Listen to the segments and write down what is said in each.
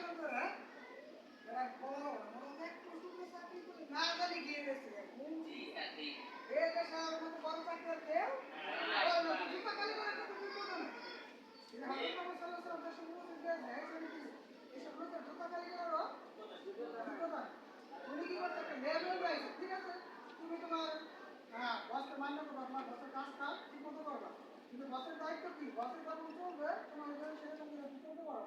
কিন্তু বিপদ উনি কি করতে মেয়ে মেয়ে আছে তুমি তোমার হ্যাঁ বসকে মান্য করবা তোমার বসের কাজটা ঠিক মতো করবা কিন্তু বসের দায়িত্ব কি বসের যখন চলবে তোমার সেরকম করতে পারো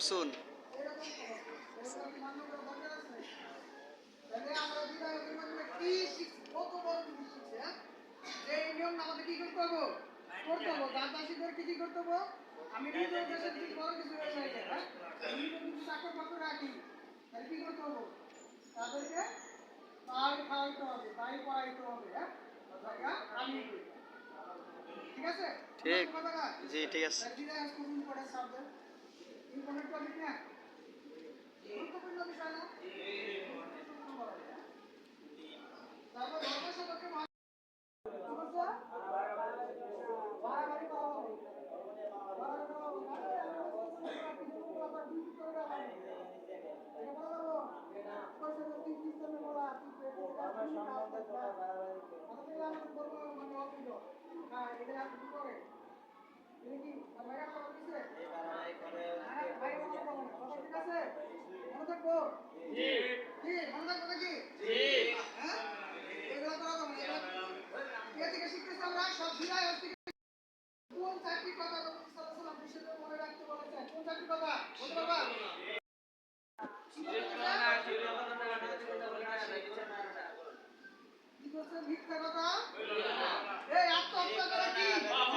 করছুন? আমি রাখি তাহলে কি করতে হবে তাদেরকে তাই হবে তাই হবে হ্যাঁ আমি ঠিক আছে। ঠিক জি ঠিক আছে Ini konek konek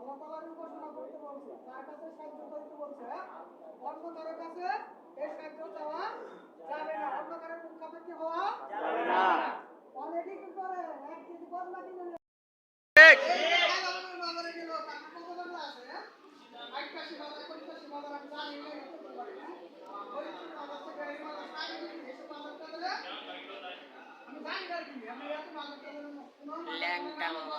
বলছে তার কাছে সাহায্য চাইতে বলছে হ্যাঁ? অন্য কাছে এই সাহায্য চাওয়া যাবে না। অন্য কারোর মুখাপেক্ষি হওয়া যাবে না। ল্যাংটা বাবা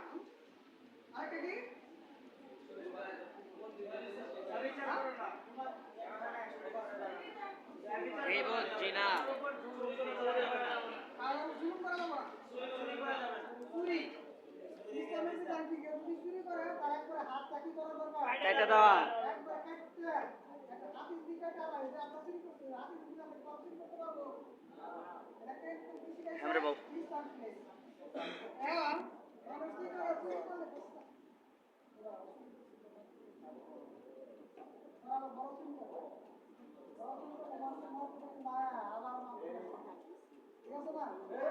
দেওয়ার Thank you. আছে না এই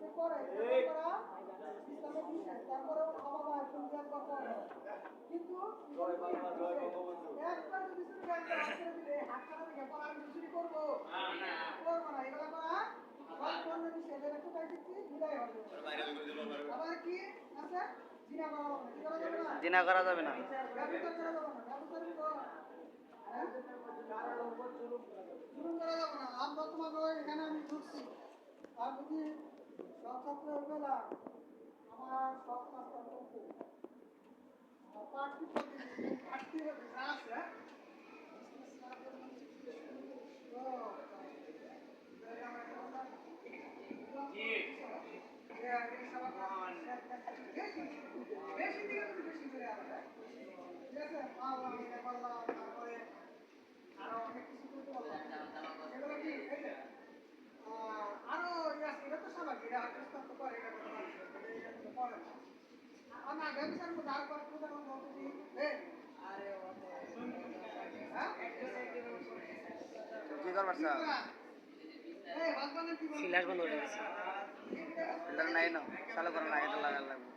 যে করে ইসলামের তারপরেও কিন্তু একবার যদি দিলে হাত থেকে আমি করব। করব না এগুলো জিনা করা যাবে না? যাবে না? হ্যাঁ? জুলুম করা যাবে না। আমরা তোমাকে এখানে আমি ঢুকছি। সব মাস্টার করতে পার্টি আছে বেশি করে ঠিক আছে পাল্লা তারপরে আরও অনেক কিছু করতে পারলাম এগুলো কি এই যে আহ, আরও ইয়ে আছে, এটা তো স্বাভাবিক এটা আত্মস্থ করে এটা কোনো মানুষ নেই, এটা কিন্তু করে না আর না ব্যবসার মধ্যে আর কয়েক প্রধান মন্ত্রী এই আরে ও হ্যাঁ কি করবার স্যার ফিলার বন্ধ হয়ে গেছে নাই না চালু করা লাগে এটা লাগার লাগবে।